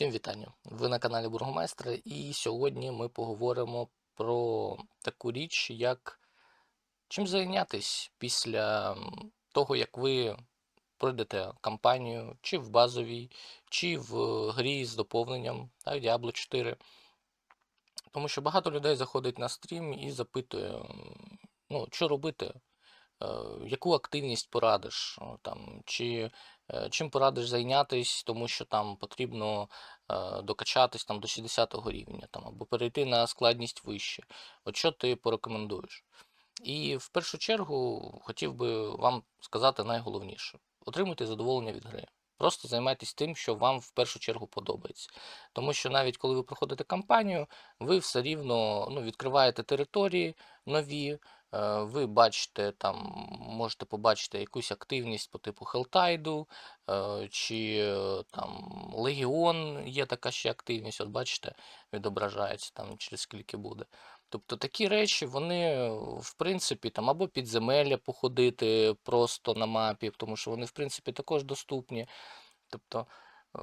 Всім вітання! Ви на каналі Бургомайстра, і сьогодні ми поговоримо про таку річ, як чим зайнятись після того, як ви пройдете кампанію, чи в базовій, чи в грі з доповненням так, Diablo 4. Тому що багато людей заходить на стрім і запитує, ну, що робити, е, яку активність порадиш, там, чи е, чим порадиш зайнятись, тому що там потрібно е, докачатись там, до 60 рівня там, або перейти на складність вище. От що ти порекомендуєш? І в першу чергу хотів би вам сказати найголовніше: отримуйте задоволення від гри. Просто займайтесь тим, що вам в першу чергу подобається. Тому що навіть коли ви проходите кампанію, ви все рівно ну, відкриваєте території нові, е, ви бачите там, можете побачити якусь активність по типу Хелтайду, е, чи е, там Легіон є така ще активність, от бачите, відображається там через скільки буде. Тобто такі речі, вони, в принципі, там або підземелля походити просто на мапі, тому що вони, в принципі, також доступні. Тобто е,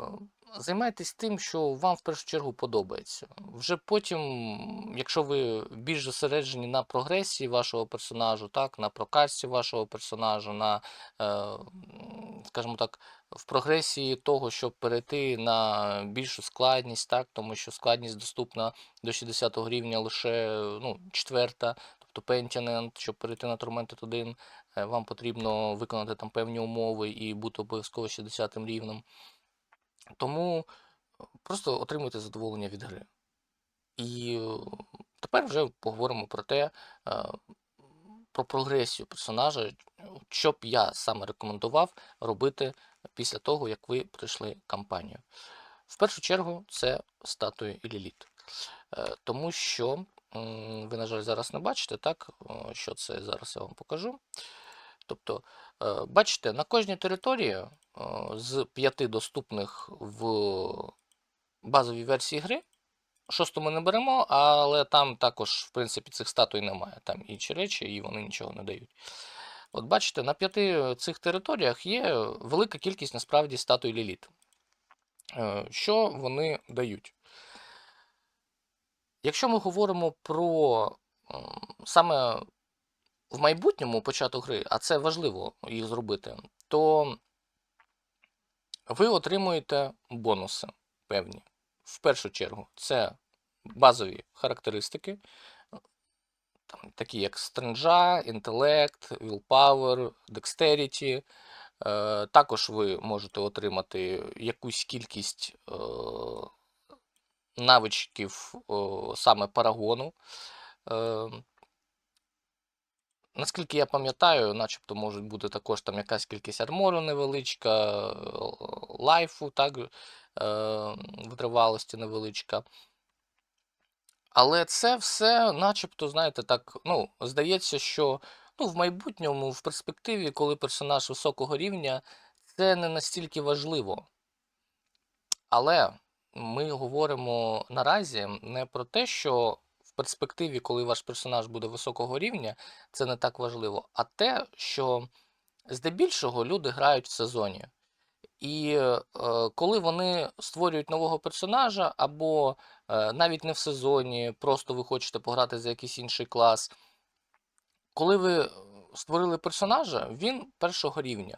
займайтесь тим, що вам в першу чергу подобається. Вже потім, якщо ви більш зосереджені на прогресії вашого персонажу, так, на прокасті вашого персонажа, на, е, скажімо так, в прогресії того, щоб перейти на більшу складність, так, тому що складність доступна до 60 рівня лише ну, четверта, тобто Pentiment, щоб перейти на Tormented 1, е, вам потрібно виконати там певні умови і бути обов'язково 60 рівнем. Тому е, просто отримуйте задоволення від гри. І е, тепер вже поговоримо про те, е, про прогресію персонажа, що б я саме рекомендував робити після того, як ви пройшли кампанію. В першу чергу, це статуї Ліліт. Тому що ви, на жаль, зараз не бачите, так, що це зараз я вам покажу. Тобто, бачите, на кожній території з п'яти доступних в базовій версії гри. Шосту ми не беремо, але там також, в принципі, цих статуй немає. Там інші речі, і вони нічого не дають. От бачите, на п'яти цих територіях є велика кількість насправді статуй Ліліт. Е, Що вони дають? Якщо ми говоримо про саме в майбутньому початок гри, а це важливо їх зробити, то ви отримуєте бонуси певні. В першу чергу, це базові характеристики, там, такі як стренджа, інтелект, willpower, dexterity. Е, Також ви можете отримати якусь кількість е, навичків саме парагону. Е, Наскільки я пам'ятаю, начебто можуть бути також там якась кількість армору невеличка, лайфу, так, е, витривалості невеличка. Але це все, начебто, знаєте, так, ну, здається, що ну, в майбутньому, в перспективі, коли персонаж високого рівня, це не настільки важливо. Але ми говоримо наразі не про те, що перспективі, коли ваш персонаж буде високого рівня, це не так важливо, а те, що здебільшого люди грають в сезоні. І е, коли вони створюють нового персонажа, або е, навіть не в сезоні, просто ви хочете пограти за якийсь інший клас, коли ви створили персонажа, він першого рівня.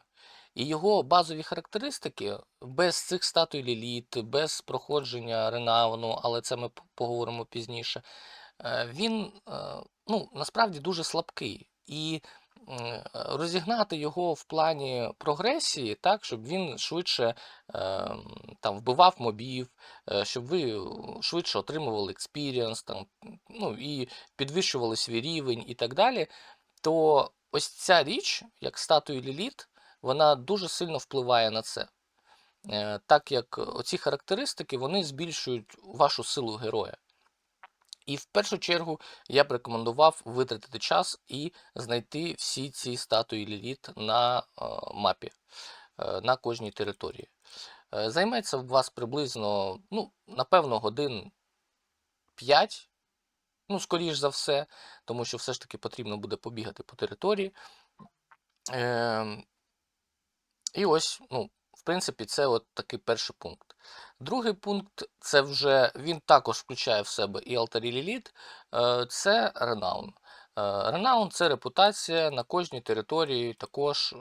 І його базові характеристики без цих статуй Ліліт, без проходження Ренауну, але це ми поговоримо пізніше, він е, ну, насправді дуже слабкий. І розігнати його в плані прогресії, так, щоб він швидше е, там, вбивав мобів, е, щоб ви швидше отримували експірієнс, там, ну, і підвищували свій рівень і так далі, то ось ця річ, як статуї Ліліт, вона дуже сильно впливає на це. Е, Так як оці характеристики вони збільшують вашу силу героя. І в першу чергу я б рекомендував витратити час і знайти всі ці статуї Ліліт на е, мапі, е, на кожній території. Е, Займеться у вас приблизно, ну, напевно, годин 5, ну, скоріш за все, тому що все ж таки потрібно буде побігати по території. Ем, і ось, ну, в принципі, це от такий перший пункт. Другий пункт це вже він також включає в себе і алтарі Ліліт, е, це ренаун. Ренаун це репутація на кожній території, також е,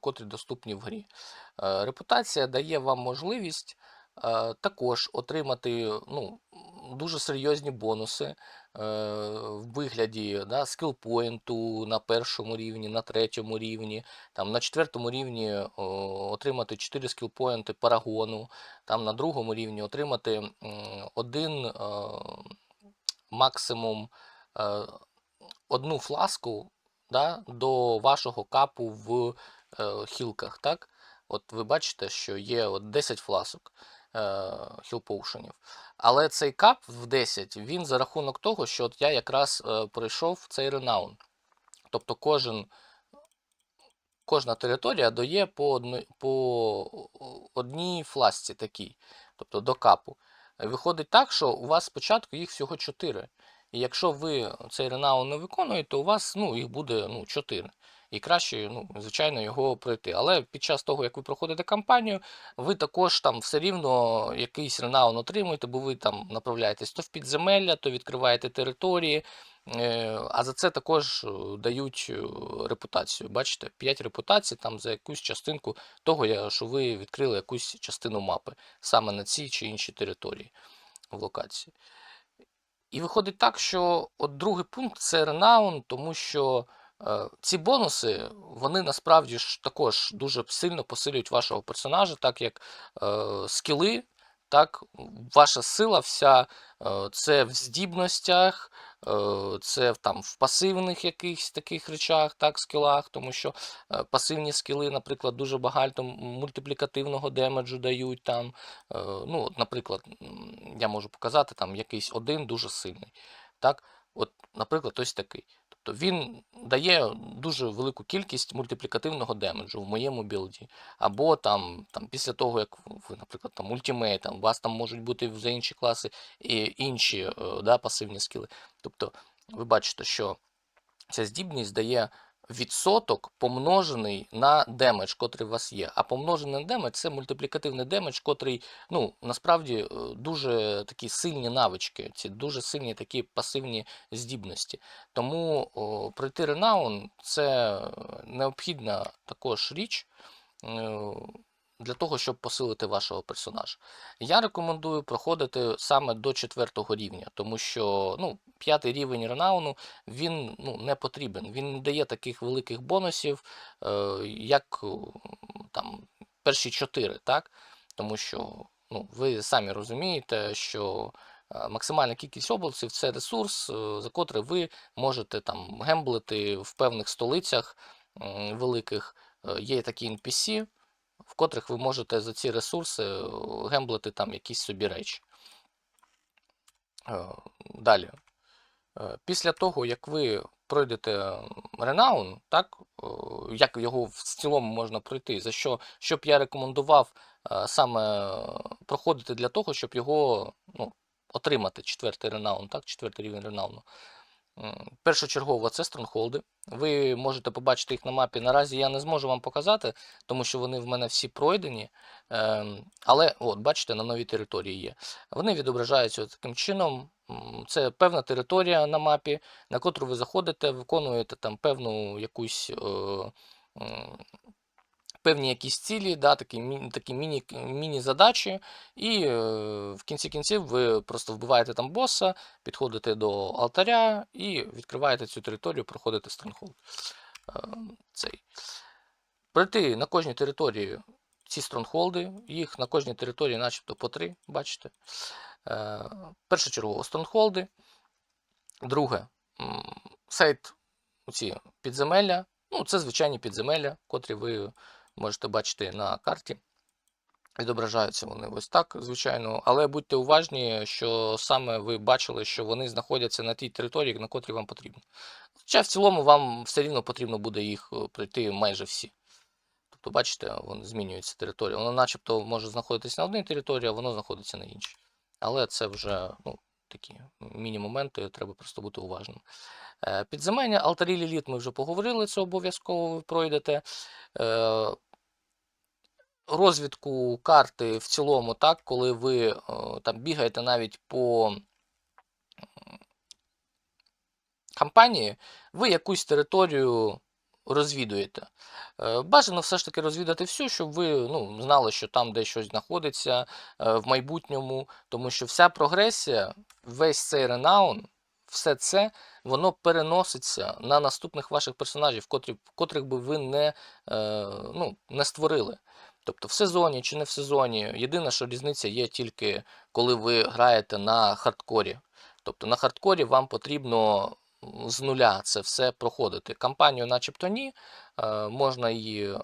котрі доступні в грі. Е, Репутація дає вам можливість також отримати ну, дуже серйозні бонуси е, в вигляді да, скілпоінту на першому рівні, на третьому рівні, там, на четвертому рівні отримати 4 скілпоінти парагону, там, на другому рівні отримати один е, максимум. е, одну фласку да, до вашого капу в е, хілках. Так? От ви бачите, що є от 10 фласок е, хілпоушенів. Але цей кап в 10 він за рахунок того, що от я якраз е, пройшов цей ренаун. Тобто кожен, кожна територія дає по, одно, по одній фласці такій, тобто до капу. Е, Виходить так, що у вас спочатку їх всього 4. І якщо ви цей ренаун не виконуєте, то у вас ну, їх буде ну, 4. І краще, ну, звичайно, його пройти. Але під час того, як ви проходите кампанію, ви також там все рівно якийсь ренаун отримуєте, бо ви там направляєтесь то в підземелля, то відкриваєте території. Е, А за це також е, дають е, репутацію. Бачите, 5 репутацій там за якусь частинку того, що ви відкрили якусь частину мапи саме на цій чи іншій території в локації. І виходить так, що от другий пункт це ренаун, тому що ці бонуси, вони насправді ж також дуже сильно посилюють вашого персонажа, так як е, скіли, так, ваша сила вся е, це в здібностях, е, це там, в пасивних якихось таких речах, так, скілах, тому що е, пасивні скіли, наприклад, дуже багато мультиплікативного демеджу дають там. Е, ну, от, наприклад, я можу показати там якийсь один дуже сильний. Так? От, наприклад, ось такий. Тобто він дає дуже велику кількість мультиплікативного демеджу в моєму білді. Або там, там після того, як ви, наприклад, там ультимейт, там, у вас там можуть бути за інші класи і інші е, да, пасивні скіли. Тобто, ви бачите, що ця здібність дає відсоток помножений на демедж, котрий у вас є. А помножений на демедж це мультиплікативний демедж, котрий ну, насправді е, дуже такі сильні навички, ці дуже сильні такі пасивні здібності. Тому о, пройти ренаун це необхідна також річ. Для того, щоб посилити вашого персонажа. Я рекомендую проходити саме до четвертого рівня, тому що ну, п'ятий рівень ренауну він ну, не потрібен. Він не дає таких великих бонусів, е, як е, там, перші чотири, так? Тому що ну, ви самі розумієте, що е, максимальна кількість облаців це ресурс, е, за котрий ви можете там гемблити в певних столицях великих. Є такі NPC, в котрих ви можете за ці ресурси е, гемблити там якісь собі речі. Е, Далі. Е, Після того, як ви пройдете ренаун, так, як його в цілому можна пройти, за що, б я рекомендував саме проходити для того, щоб його ну, отримати, четвертий ренаун, так, четвертий рівень ренауну. М, Першочергово це стронгхолди. Ви можете побачити їх на мапі. Наразі я не зможу вам показати, тому що вони в мене всі пройдені. Ем, Але, от, бачите, на новій території є. Вони відображаються таким чином. Це певна територія на мапі, на котру ви заходите, виконуєте там певну якусь. Е, Певні якісь цілі, да, такі, такі міні, міні-задачі, і е, в кінці кінців ви просто вбиваєте там боса, підходите до алтаря і відкриваєте цю територію, проходите стронгхолд. Е, цей. Пройти на кожній території ці стронгхолди, їх на кожній території начебто по три, бачите. Е, першочергово стронгхолди. Друге, сайт ці підземелля. Ну, це звичайні підземелля, котрі ви можете бачити на карті. Відображаються вони ось так, звичайно, але будьте уважні, що саме ви бачили, що вони знаходяться на тій території, на котрій вам потрібно. Хоча в цілому вам все рівно потрібно буде їх е, пройти майже всі. Тобто, бачите, вони змінюється територія. Воно начебто може знаходитися на одній території, а воно знаходиться на іншій. Але це вже ну, такі міні-моменти, треба просто бути уважним. Е, Підземення, алтарі ліліт ми вже поговорили, це обов'язково ви пройдете. Е, розвідку карти в цілому, так, коли ви е, там бігаєте навіть по кампанії, ви якусь територію розвідуєте. Бажано все ж таки розвідати всю, щоб ви ну, знали, що там десь щось знаходиться в майбутньому, тому що вся прогресія, весь цей ренаун, все це воно переноситься на наступних ваших персонажів, котрі, котрих би ви не, е, ну, не створили. Тобто в сезоні чи не в сезоні. Єдине, що різниця є тільки коли ви граєте на хардкорі. Тобто на хардкорі вам потрібно з нуля це все проходити. Кампанію, начебто, ні, е, можна її е,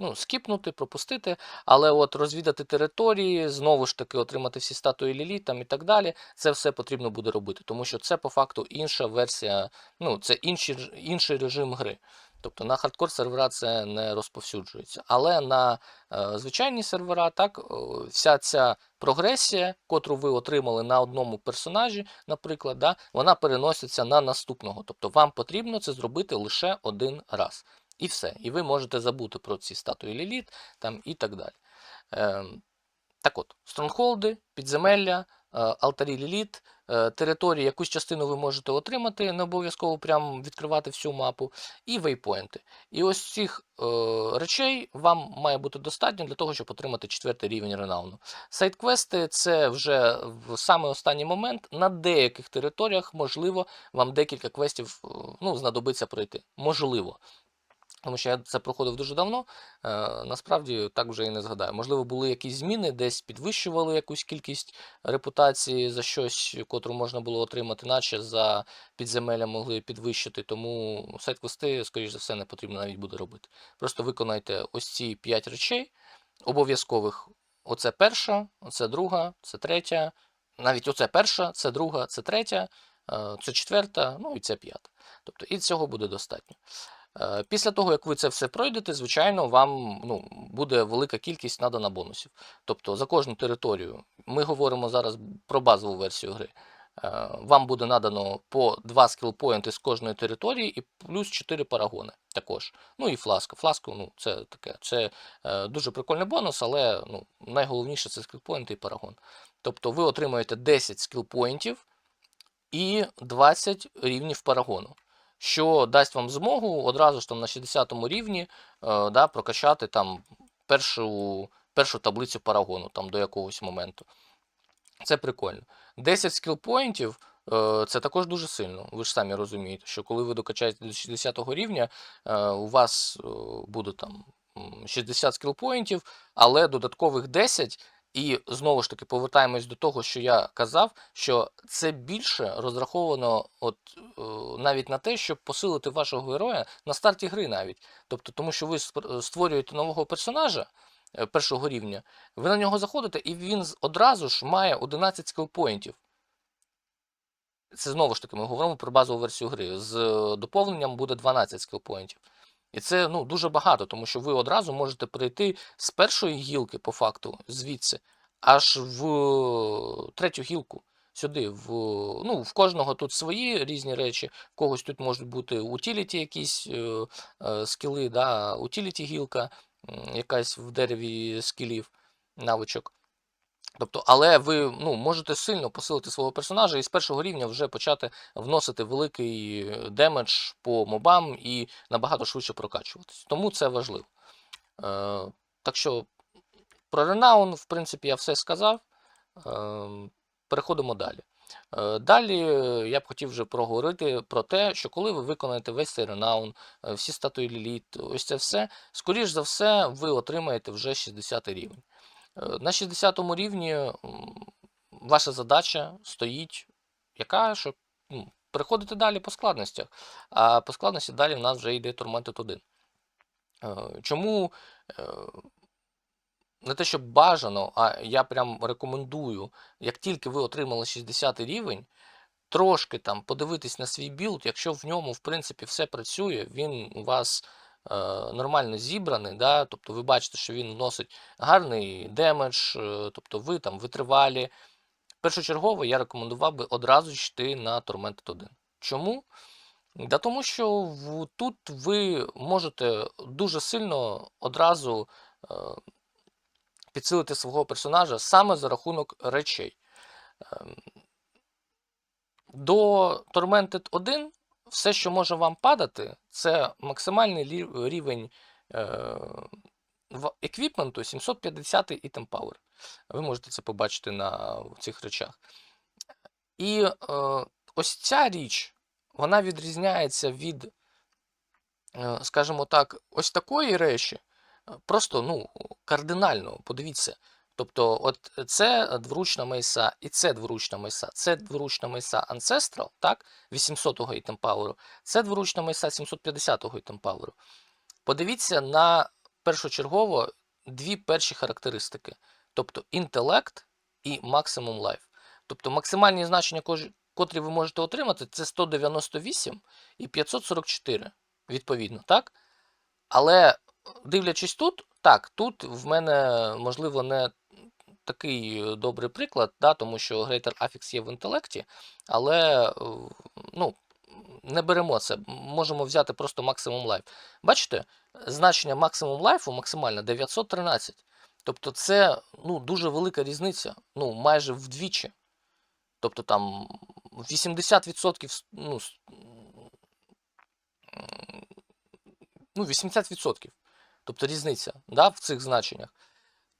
ну, скіпнути, пропустити, але от розвідати території, знову ж таки отримати всі статуї Ліліт там і так далі, це все потрібно буде робити, тому що це по факту інша версія, ну це інший, інший режим гри. Тобто на хардкор сервера це не розповсюджується. Але на е, звичайні сервера, так, вся ця прогресія, котру ви отримали на одному персонажі, наприклад, да, вона переноситься на наступного. Тобто вам потрібно це зробити лише один раз. І все. І ви можете забути про ці статуї Ліліт там, і так далі. Ем, так от, стронгхолди, підземелля, е, алтарі Ліліт, е, території, якусь частину ви можете отримати, не обов'язково прям відкривати всю мапу, і вейпоінти. І ось цих е, речей вам має бути достатньо для того, щоб отримати четвертий рівень ренауну. Сайт-квести це вже в саме останній момент. На деяких територіях, можливо, вам декілька квестів е, ну, знадобиться пройти. Можливо. Тому що я це проходив дуже давно, е, насправді так вже і не згадаю. Можливо, були якісь зміни, десь підвищували якусь кількість репутації за щось, котру можна було отримати, наче за підземелля могли підвищити. Тому сайт-квести, скоріш за все, не потрібно навіть буде робити. Просто виконайте ось ці 5 речей обов'язкових. Оце перша, оце друга, це третя. Навіть оце перша, це друга, це третя, е, це четверта, ну і це п'ята. Тобто і цього буде достатньо. Е, Після того, як ви це все пройдете, звичайно, вам ну, буде велика кількість надана бонусів. Тобто за кожну територію, ми говоримо зараз про базову версію гри. е, Вам буде надано по 2 скілпоінти з кожної території і плюс 4 парагони також. Ну і фласка. Фласку, ну, це таке. Це е, дуже прикольний бонус, але ну, найголовніше це скілпоінти і парагон. Тобто ви отримаєте 10 скілпоінтів і 20 рівнів парагону що дасть вам змогу одразу ж там на 60 рівні е, да, прокачати там першу, першу таблицю парагону там до якогось моменту. Це прикольно. 10 скілпоінтів е, це також дуже сильно. Ви ж самі розумієте, що коли ви докачаєте до 60 рівня, е, у вас е, буде там 60 скілпоінтів, але додаткових 10. І знову ж таки повертаємось до того, що я казав, що це більше розраховано от, е, навіть на те, щоб посилити вашого героя на старті гри навіть. Тобто, тому що ви створюєте нового персонажа е, першого рівня, ви на нього заходите, і він одразу ж має 11 скілпоінтів. Це знову ж таки ми говоримо про базову версію гри. З е, доповненням буде 12 скілпоінтів. І це ну, дуже багато, тому що ви одразу можете перейти з першої гілки, по факту, звідси, аж в е, третю гілку. Сюди, в, ну, в кожного тут свої різні речі, в когось тут можуть бути утіліті якісь е, е, скіли, да, утіліті гілка, якась в дереві скілів, навичок. Тобто, але ви ну, можете сильно посилити свого персонажа і з першого рівня вже почати вносити великий е, демедж по мобам і набагато швидше прокачуватись. Тому це важливо. Е, так що про Ренаун, в принципі, я все сказав. Е, переходимо далі. Е, Далі е, я б хотів вже проговорити про те, що коли ви виконаєте весь цей ренаун, всі статуї Ліліт, ось це все, скоріш за все, ви отримаєте вже 60 рівень. Е, На 60 рівні ваша задача стоїть, яка, щоб ну, переходити далі по складностях. А по складності далі в нас вже йде Tormented 1. Е, Чому е, не те, щоб бажано, а я прям рекомендую, як тільки ви отримали 60 рівень, трошки там подивитись на свій білд, якщо в ньому, в принципі, все працює, він у вас нормально зібраний, да? тобто ви бачите, що він вносить гарний демедж, е, тобто ви там витривалі. Першочергово я рекомендував би одразу йти на Tormented 1. Чому? Да тому що тут ви можете дуже сильно одразу е, підсилити свого персонажа саме за рахунок речей. Ем, До Tormented 1 все, що може вам падати, це максимальний рівень е, еквіпменту 750 Item Power. Ви можете це побачити на цих речах. І е, ось ця річ, вона відрізняється від, е, скажімо так, ось такої речі. Просто ну, кардинально, подивіться. Тобто, от це дворучна мейса і це дворучна мейса. Це дворучна мейса Ancestral, так, 800-го Item Power, це дворучна мейса 750-го Item Power. Подивіться на першочергово дві перші характеристики. Тобто інтелект і Maximum Life. Тобто максимальні значення, котрі ви можете отримати, це 198 і 544, відповідно, так? Але дивлячись тут, так, тут в мене, можливо, не такий добрий приклад, да, тому що Greater Affix є в інтелекті, але е, ну, не беремо це. Можемо взяти просто Maximum Life. Бачите, значення Maximum Life максимально 913. Тобто це ну, дуже велика різниця, ну, майже вдвічі. Тобто там 80% ну, ну, 80%. Тобто різниця да, в цих значеннях.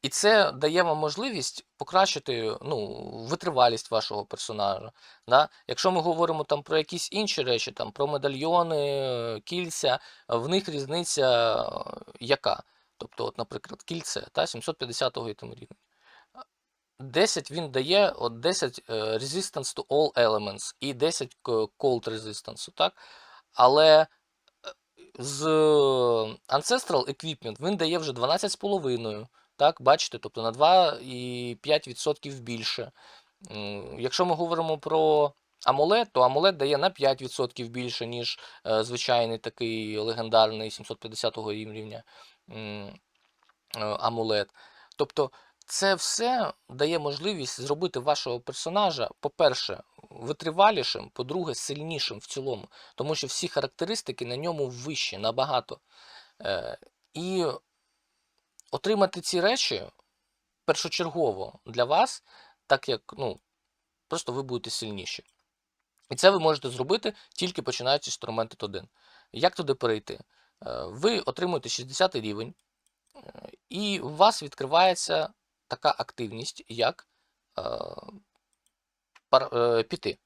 І це дає вам можливість покращити ну, витривалість вашого персонажа. Да? Якщо ми говоримо там про якісь інші речі, там, про медальйони, кільця, в них різниця е, яка? Тобто, от, наприклад, кільце та, 750-го ітем рівня. 10 він дає от 10 е, resistance to all elements і 10 cold resistance, так? Але е, з Ancestral Equipment він дає вже 12,5. Так, бачите, тобто на 2,5% більше. Якщо ми говоримо про амулет, то амулет дає на 5% більше, ніж е, звичайний такий легендарний 750 го рівня е, амулет. Тобто це все дає можливість зробити вашого персонажа, по-перше, витривалішим, по-друге, сильнішим в цілому, тому що всі характеристики на ньому вищі, набагато. Е, І отримати ці речі першочергово для вас, так як ну, просто ви будете сильніші. І це ви можете зробити тільки починаючи з Tormented 1. Як туди перейти? Е, Ви отримуєте 60 рівень, е, і у вас відкривається така активність, як е, піти.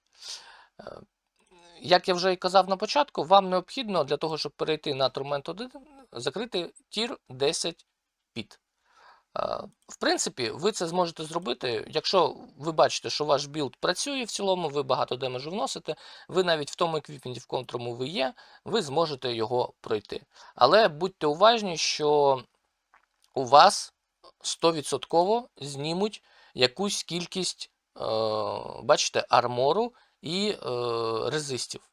Як я вже і казав на початку, вам необхідно для того, щоб перейти на Torment 1, закрити тір 10 піт. Е, В принципі, ви це зможете зробити, якщо ви бачите, що ваш білд працює в цілому, ви багато демеджу вносите, ви навіть в тому еквіпменті, в котрому ви є, ви зможете його пройти. Але будьте уважні, що у вас 100% знімуть якусь кількість, е, бачите, армору і е, резистів.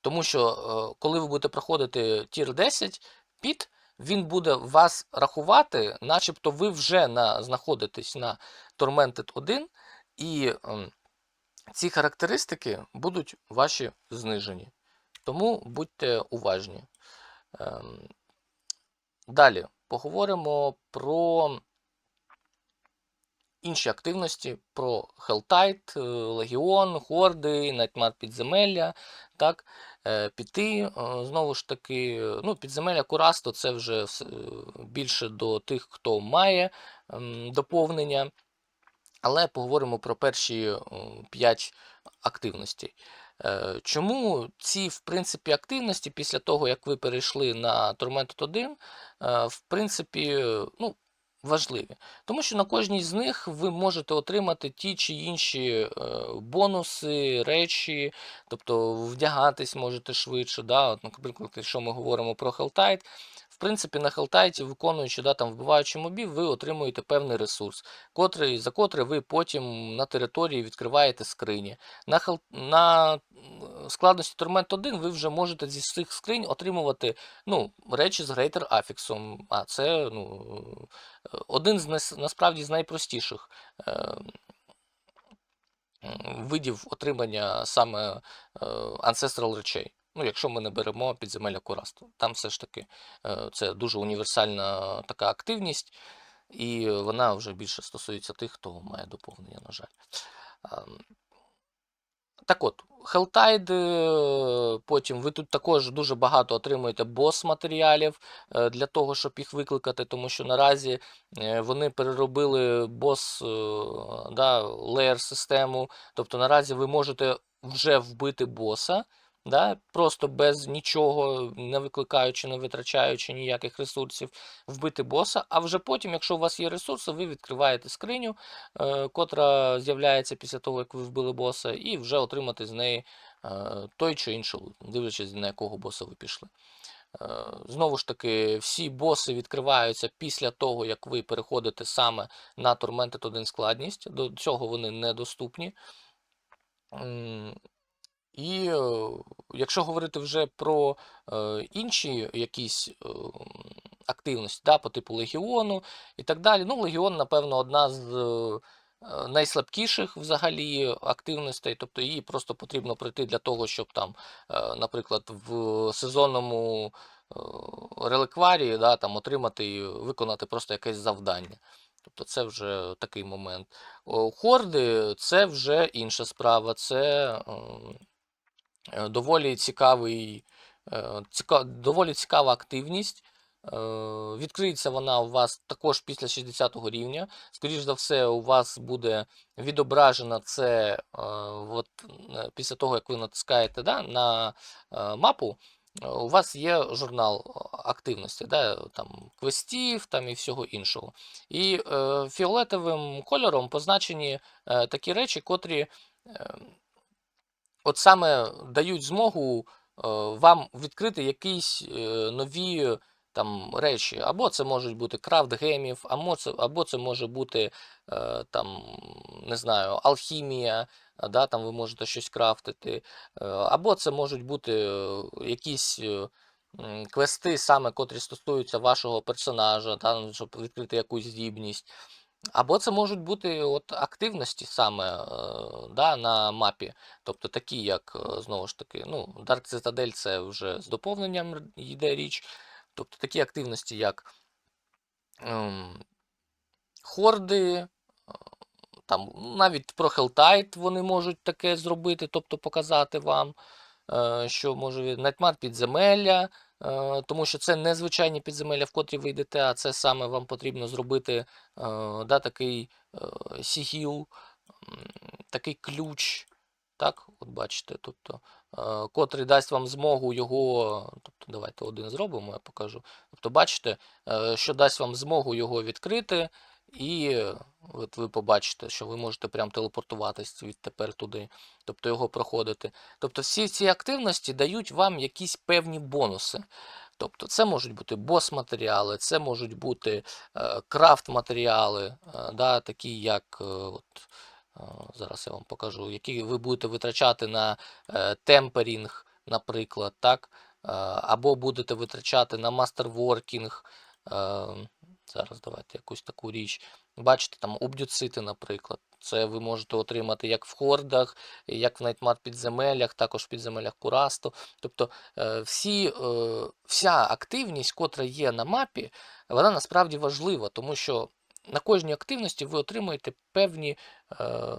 Тому що е, коли ви будете проходити тір 10 піт, він буде вас рахувати, начебто ви вже на, знаходитесь на Tormented 1, і ем, ці характеристики будуть ваші знижені. Тому будьте уважні. Ем, Далі поговоримо про інші активності, про е, Легіон, Хорди, Найтмар Підземелля, так, е, піти, е, знову ж таки, е, ну, підземелля Курасто це вже більше до тих, хто має доповнення. Але поговоримо про перші 5 активностей. Чому ці, в принципі, активності після того, як ви перейшли на Tormented 1, е, в принципі, ну, важливі? Тому що на кожній з них ви можете отримати ті чи інші е, бонуси, речі, тобто вдягатись можете швидше. Да? От, наприклад, якщо ми говоримо про Helltide, в принципі, на Helltide, виконуючи, да, там, вбиваючи мобів, ви отримуєте певний ресурс котрий, за котрий ви потім на території відкриваєте скрині. На, хел- на складності Torment 1 ви вже можете зі цих скринь отримувати ну, речі з Greater Affix. А це ну, е, один з насправді з найпростіших е, видів отримання саме е, Ancestral речей. Ну, якщо ми не беремо підземелля Курасту. Там все ж таки це дуже універсальна така активність, і вона вже більше стосується тих, хто має доповнення, на жаль. Так от, Helltide, потім ви тут також дуже багато отримуєте бос-матеріалів е, для того, щоб їх викликати, тому що наразі е, вони переробили бос е, да, леєр систему. Тобто наразі ви можете вже вбити боса, да, просто без нічого, не викликаючи, не витрачаючи ніяких ресурсів, вбити боса. А вже потім, якщо у вас є ресурси, ви відкриваєте скриню, е, котра з'являється після того, як ви вбили боса, і вже отримати з неї е, той чи інший дивлячись, на якого боса ви пішли. Е, Знову ж таки, всі боси відкриваються після того, як ви переходите саме на Tormented 1 складність. До цього вони недоступні. І е, якщо говорити вже про е, інші якісь е, активності, да, по типу Легіону і так далі. Ну, Легіон, напевно, одна з найслабкіших взагалі активностей, тобто її просто потрібно пройти для того, щоб там, наприклад, в сезонному реликварії да, там, отримати і виконати просто якесь завдання. Тобто це вже такий момент. Хорди це вже інша справа. Це доволі цікавий, е, ціка, доволі цікава активність. Е, Відкриється вона у вас також після 60 рівня. Скоріше за все, у вас буде відображено це е, от, е, після того, як ви натискаєте да, на е, мапу. е, У вас є журнал е, активності, да, там, квестів там, і всього іншого. І е, фіолетовим кольором позначені е, такі речі, котрі е, от саме дають змогу е, вам відкрити якісь е, нові там речі. Або це можуть бути крафт гемів, або це, або це може бути е, там, не знаю, алхімія, да, там ви можете щось крафтити, або це можуть бути якісь. Квести, саме котрі стосуються вашого персонажа, да, ну, щоб відкрити якусь здібність. Або це можуть бути от активності саме е, да, на мапі. Тобто такі, як, е, знову ж таки, ну, Dark Citadel це вже з доповненням йде річ. Тобто такі активності, як ем, хорди, е, там, навіть про Helltide вони можуть таке зробити, тобто показати вам, е, що може Nightmare підземелля, тому що це не звичайні підземелля, в котрі ви йдете, а це саме вам потрібно зробити е, да, такий е, сігіл, такий ключ. Так, от бачите, тобто, е, котрий дасть вам змогу його. Тобто, давайте один зробимо, я покажу. Тобто, бачите, е, що дасть вам змогу його відкрити, і е, от ви побачите, що ви можете прям телепортуватись відтепер туди, тобто його проходити. Тобто, всі ці активності дають вам якісь певні бонуси. Тобто, це можуть бути бос-матеріали, це можуть бути е, крафт-матеріали, е, да, такі як. е, от, е, Зараз я вам покажу, які ви будете витрачати на е, темперінг, наприклад, так? Е, Або будете витрачати на мастерворкінг. Е, Зараз давайте якусь таку річ. Бачите, там обдюцити, наприклад. Це ви можете отримати як в хордах, як в Nightmare підземеллях, також в підземеллях Курасту. Тобто е, всі, е, вся активність, котра є на мапі, вона насправді важлива, тому що на кожній активності ви отримуєте певні, е,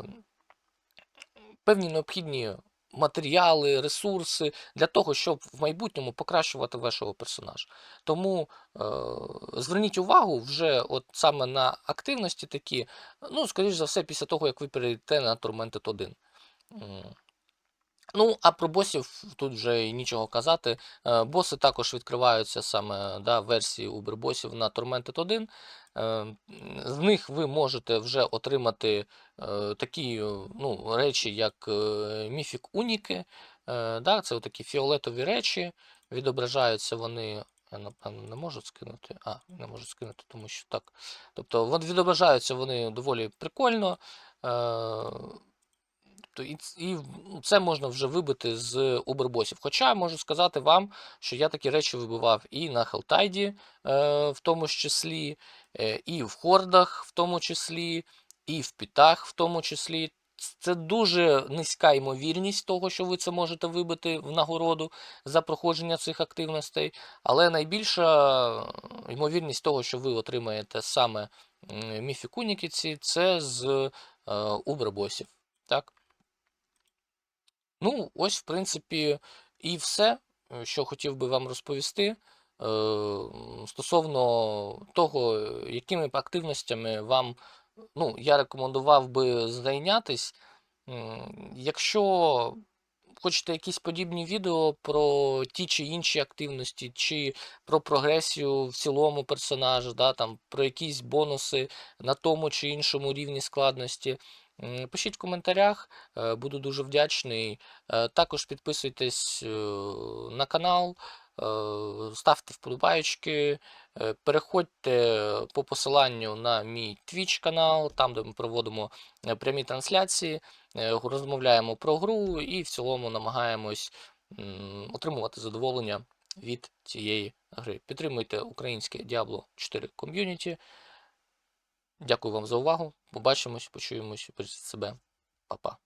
певні необхідні матеріали, ресурси для того, щоб в майбутньому покращувати вашого персонажа. Тому е, зверніть увагу вже от саме на активності такі, ну, скоріш за все, після того, як ви перейдете на Tormented 1. Ну, а про босів тут вже і нічого казати. Е, Боси також відкриваються саме да, версії Uber-босів на Tormented 1. Е, м, З них ви можете вже отримати е, такі ну, речі, як е, міфік уніки. Е, да, Це такі фіолетові речі. Відображаються вони. Я напевно не можу скинути. А, не можу скинути, тому що так. Тобто відображаються вони доволі прикольно. І, ну, це можна вже вибити з убербосів. Хоча можу сказати вам, що я такі речі вибивав і на Хелтайді, в тому числі, і в хордах, в тому числі, і в пітах, в тому числі. Це дуже низька ймовірність того, що ви це можете вибити в нагороду за проходження цих активностей, але найбільша ймовірність того, що ви отримаєте саме міфікунікіці, це з е, убербосів. Так? Ну, ось, в принципі, і все, е, що хотів би вам розповісти е, стосовно того, е, якими активностями вам ну, я рекомендував би зайнятись. Якщо хочете якісь подібні відео про ті чи інші активності, чи про прогресію в цілому персонажа, да, там, про якісь бонуси на тому чи іншому рівні складності, пишіть в коментарях, е, буду дуже вдячний. Е, Також підписуйтесь е, на канал, е, ставте вподобайки. Е, Переходьте по посиланню на мій Twitch канал, там де ми проводимо е, прямі трансляції, е, розмовляємо про гру і в цілому намагаємось отримувати задоволення від цієї гри. Підтримуйте українське Diablo 4 ком'юніті. Дякую вам за увагу. Побачимось, почуємось. Бережіть себе. Па-па.